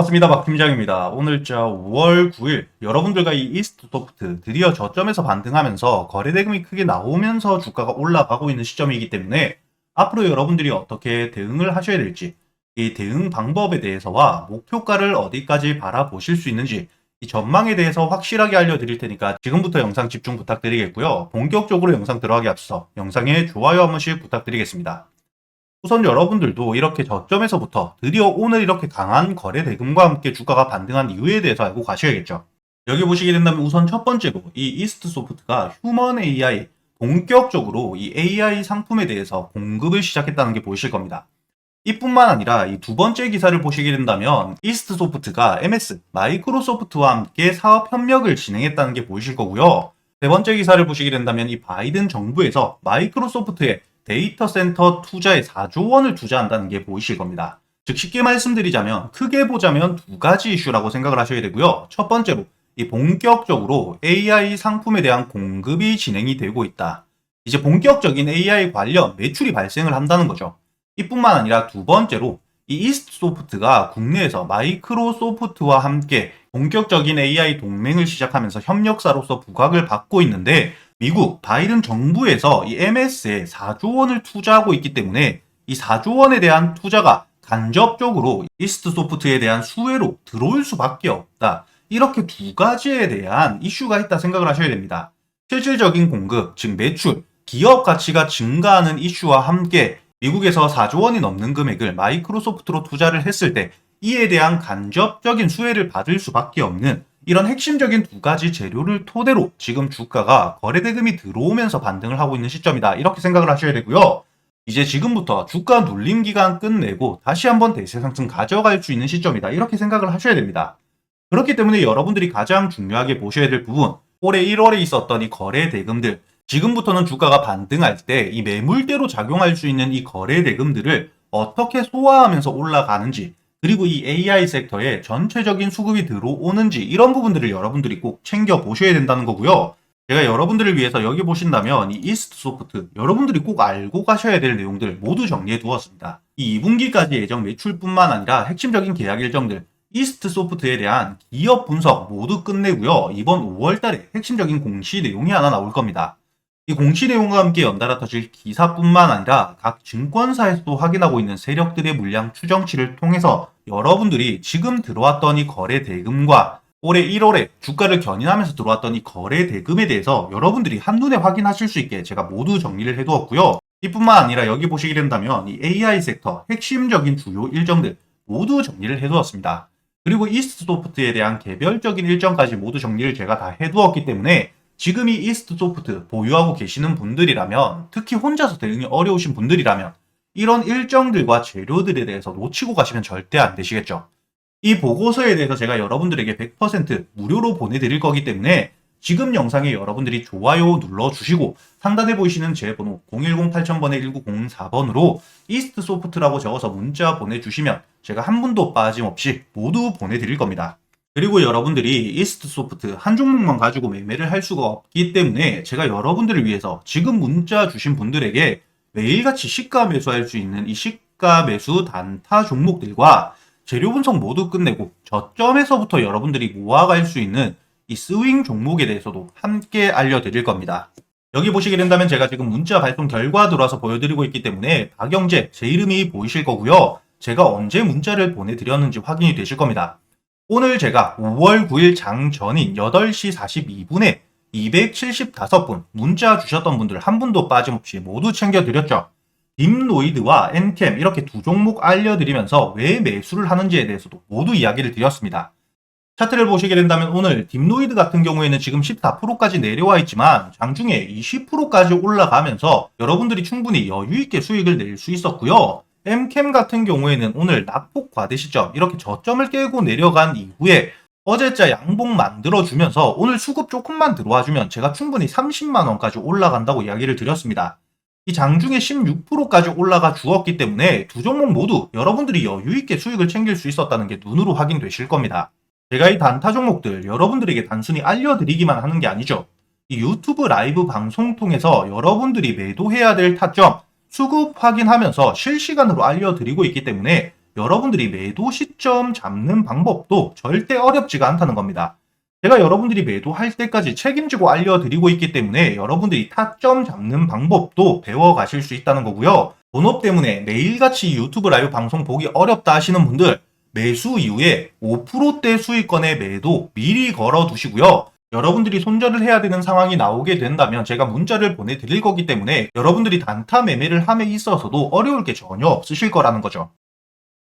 반갑습니다. 박 팀장입니다. 오늘자 5월 9일 여러분들과 이 이스트 소프트 드디어 저점에서 반등하면서 거래 대금이 크게 나오면서 주가가 올라가고 있는 시점이기 때문에 앞으로 여러분들이 어떻게 대응을 하셔야 될지 이 대응 방법에 대해서와 목표가를 어디까지 바라보실 수 있는지 이 전망에 대해서 확실하게 알려드릴 테니까 지금부터 영상 집중 부탁드리겠고요. 본격적으로 영상 들어가기 앞서 영상에 좋아요 한 번씩 부탁드리겠습니다. 우선 여러분들도 이렇게 저점에서부터 드디어 오늘 이렇게 강한 거래 대금과 함께 주가가 반등한 이유에 대해서 알고 가셔야겠죠. 여기 보시게 된다면 우선 첫 번째로 이 이스트 소프트가 휴먼 AI 본격적으로 이 AI 상품에 대해서 공급을 시작했다는 게 보이실 겁니다. 이뿐만 아니라 이 두 번째 기사를 보시게 된다면 이스트 소프트가 MS 마이크로소프트와 함께 사업 협력을 진행했다는 게 보이실 거고요. 세 번째 기사를 보시게 된다면 이 바이든 정부에서 마이크로소프트에 데이터 센터 투자에 4조 원을 투자한다는 게 보이실 겁니다. 즉 쉽게 말씀드리자면 크게 보자면 두 가지 이슈라고 생각을 하셔야 되고요. 첫 번째로 이 본격적으로 AI 상품에 대한 공급이 진행이 되고 있다. 이제 본격적인 AI 관련 매출이 발생을 한다는 거죠. 이뿐만 아니라 두 번째로 이 이스트 소프트가 국내에서 마이크로소프트와 함께 본격적인 AI 동맹을 시작하면서 협력사로서 부각을 받고 있는데 미국 바이든 정부에서 이 MS에 4조 원을 투자하고 있기 때문에 이 4조 원에 대한 투자가 간접적으로 이스트 소프트에 대한 수혜로 들어올 수밖에 없다. 이렇게 두 가지에 대한 이슈가 있다 생각을 하셔야 됩니다. 실질적인 공급, 즉 매출, 기업 가치가 증가하는 이슈와 함께 미국에서 4조 원이 넘는 금액을 마이크로소프트로 투자를 했을 때 이에 대한 간접적인 수혜를 받을 수밖에 없는 이런 핵심적인 두 가지 재료를 토대로 지금 주가가 거래 대금이 들어오면서 반등을 하고 있는 시점이다. 이렇게 생각을 하셔야 되고요. 이제 지금부터 주가 눌림 기간 끝내고 다시 한번 대세 상승 가져갈 수 있는 시점이다. 이렇게 생각을 하셔야 됩니다. 그렇기 때문에 여러분들이 가장 중요하게 보셔야 될 부분, 올해 1월에 있었던 이 거래 대금들, 지금부터는 주가가 반등할 때 이 매물대로 작용할 수 있는 이 거래 대금들을 어떻게 소화하면서 올라가는지, 그리고 이 AI 섹터에 전체적인 수급이 들어오는지 이런 부분들을 여러분들이 꼭 챙겨 보셔야 된다는 거고요. 제가 여러분들을 위해서 여기 보신다면 이 이스트 소프트 여러분들이 꼭 알고 가셔야 될 내용들 모두 정리해 두었습니다. 이 2분기까지 예정 매출뿐만 아니라 핵심적인 계약 일정들 이스트 소프트에 대한 기업 분석 모두 끝내고요. 이번 5월 달에 핵심적인 공시 내용이 하나 나올 겁니다. 이 공시 내용과 함께 연달아 터질 기사뿐만 아니라 각 증권사에서도 확인하고 있는 세력들의 물량 추정치를 통해서 여러분들이 지금 들어왔던 이 거래 대금과 올해 1월에 주가를 견인하면서 들어왔던 이 거래 대금에 대해서 여러분들이 한눈에 확인하실 수 있게 제가 모두 정리를 해두었고요. 이뿐만 아니라 여기 보시게 된다면 이 AI 섹터 핵심적인 주요 일정들 모두 정리를 해두었습니다. 그리고 이스트 소프트에 대한 개별적인 일정까지 모두 정리를 제가 다 해두었기 때문에 지금 이 이스트 소프트 보유하고 계시는 분들이라면 특히 혼자서 대응이 어려우신 분들이라면 이런 일정들과 재료들에 대해서 놓치고 가시면 절대 안 되시겠죠. 이 보고서에 대해서 제가 여러분들에게 100% 무료로 보내드릴 거기 때문에 지금 영상에 여러분들이 좋아요 눌러주시고 상단에 보이시는 제 번호 010-8000번에 1904번으로 이스트 소프트라고 적어서 문자 보내주시면 제가 한 분도 빠짐없이 모두 보내드릴 겁니다. 그리고 여러분들이 이스트 소프트 한 종목만 가지고 매매를 할 수가 없기 때문에 제가 여러분들을 위해서 지금 문자 주신 분들에게 매일같이 시가 매수할 수 있는 이 시가 매수 단타 종목들과 재료 분석 모두 끝내고 저점에서부터 여러분들이 모아갈 수 있는 이 스윙 종목에 대해서도 함께 알려드릴 겁니다. 여기 보시게 된다면 제가 지금 문자 발송 결과 들어와서 보여드리고 있기 때문에 박영재 제 이름이 보이실 거고요. 제가 언제 문자를 보내드렸는지 확인이 되실 겁니다. 오늘 제가 5월 9일 장 전인 8시 42분에 275분 문자 주셨던 분들 한 분도 빠짐없이 모두 챙겨드렸죠. 딥노이드와 엔캠 이렇게 두 종목 알려드리면서 왜 매수를 하는지에 대해서도 모두 이야기를 드렸습니다. 차트를 보시게 된다면 오늘 딥노이드 같은 경우에는 지금 14%까지 내려와 있지만 장중에 20%까지 올라가면서 여러분들이 충분히 여유 있게 수익을 낼 수 있었고요. 엠캠 같은 경우에는 오늘 낙폭 과대 시점 이렇게 저점을 깨고 내려간 이후에 어제자 양봉 만들어주면서 오늘 수급 조금만 들어와주면 제가 충분히 30만원까지 올라간다고 이야기를 드렸습니다. 이 장중에 16%까지 올라가 주었기 때문에 두 종목 모두 여러분들이 여유있게 수익을 챙길 수 있었다는 게 눈으로 확인되실 겁니다. 제가 이 단타 종목들 여러분들에게 단순히 알려드리기만 하는 게 아니죠. 이 유튜브 라이브 방송 통해서 여러분들이 매도해야 될 타점, 수급 확인하면서 실시간으로 알려드리고 있기 때문에 여러분들이 매도 시점 잡는 방법도 절대 어렵지가 않다는 겁니다. 제가 여러분들이 매도할 때까지 책임지고 알려드리고 있기 때문에 여러분들이 타점 잡는 방법도 배워가실 수 있다는 거고요. 본업 때문에 매일같이 유튜브 라이브 방송 보기 어렵다 하시는 분들 매수 이후에 5%대 수익권의 매도 미리 걸어 두시고요. 여러분들이 손절을 해야 되는 상황이 나오게 된다면 제가 문자를 보내드릴 거기 때문에 여러분들이 단타 매매를 함에 있어서도 어려울 게 전혀 없으실 거라는 거죠.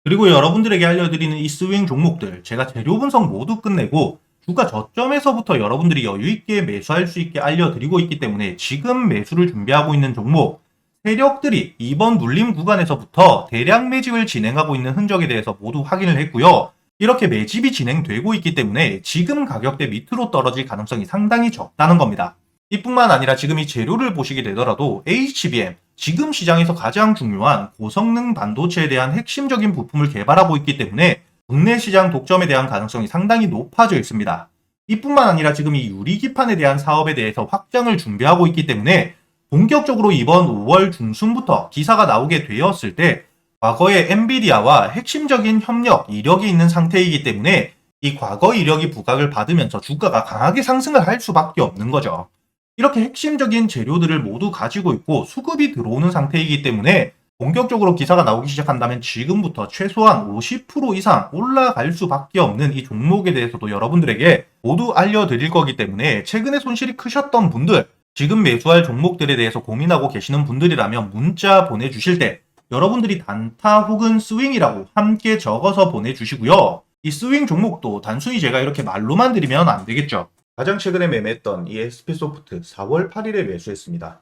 그리고 여러분들에게 알려드리는 이 스윙 종목들 제가 재료 분석 모두 끝내고 주가 저점에서부터 여러분들이 여유 있게 매수할 수 있게 알려드리고 있기 때문에 지금 매수를 준비하고 있는 종목 세력들이 이번 눌림 구간에서부터 대량 매집을 진행하고 있는 흔적에 대해서 모두 확인을 했고요. 이렇게 매집이 진행되고 있기 때문에 지금 가격대 밑으로 떨어질 가능성이 상당히 적다는 겁니다. 이뿐만 아니라 지금 이 재료를 보시게 되더라도 HBM, 지금 시장에서 가장 중요한 고성능 반도체에 대한 핵심적인 부품을 개발하고 있기 때문에 국내 시장 독점에 대한 가능성이 상당히 높아져 있습니다. 이뿐만 아니라 지금 이 유리기판에 대한 사업에 대해서 확장을 준비하고 있기 때문에 본격적으로 이번 5월 중순부터 기사가 나오게 되었을 때 과거의 엔비디아와 핵심적인 협력 이력이 있는 상태이기 때문에 이 과거 이력이 부각을 받으면서 주가가 강하게 상승을 할 수밖에 없는 거죠. 이렇게 핵심적인 재료들을 모두 가지고 있고 수급이 들어오는 상태이기 때문에 본격적으로 기사가 나오기 시작한다면 지금부터 최소한 50% 이상 올라갈 수밖에 없는 이 종목에 대해서도 여러분들에게 모두 알려드릴 거기 때문에 최근에 손실이 크셨던 분들 지금 매수할 종목들에 대해서 고민하고 계시는 분들이라면 문자 보내주실 때 여러분들이 단타 혹은 스윙이라고 함께 적어서 보내주시고요. 이 스윙 종목도 단순히 제가 이렇게 말로만 드리면 안 되겠죠. 가장 최근에 매매했던 이 SP소프트 4월 8일에 매수했습니다.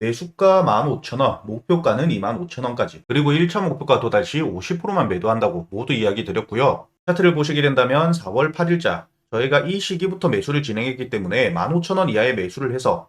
매수가 15,000원, 목표가는 25,000원까지, 그리고 1차 목표가 도달 시 50%만 매도한다고 모두 이야기 드렸고요. 차트를 보시게 된다면 4월 8일자, 저희가 이 시기부터 매수를 진행했기 때문에 15,000원 이하의 매수를 해서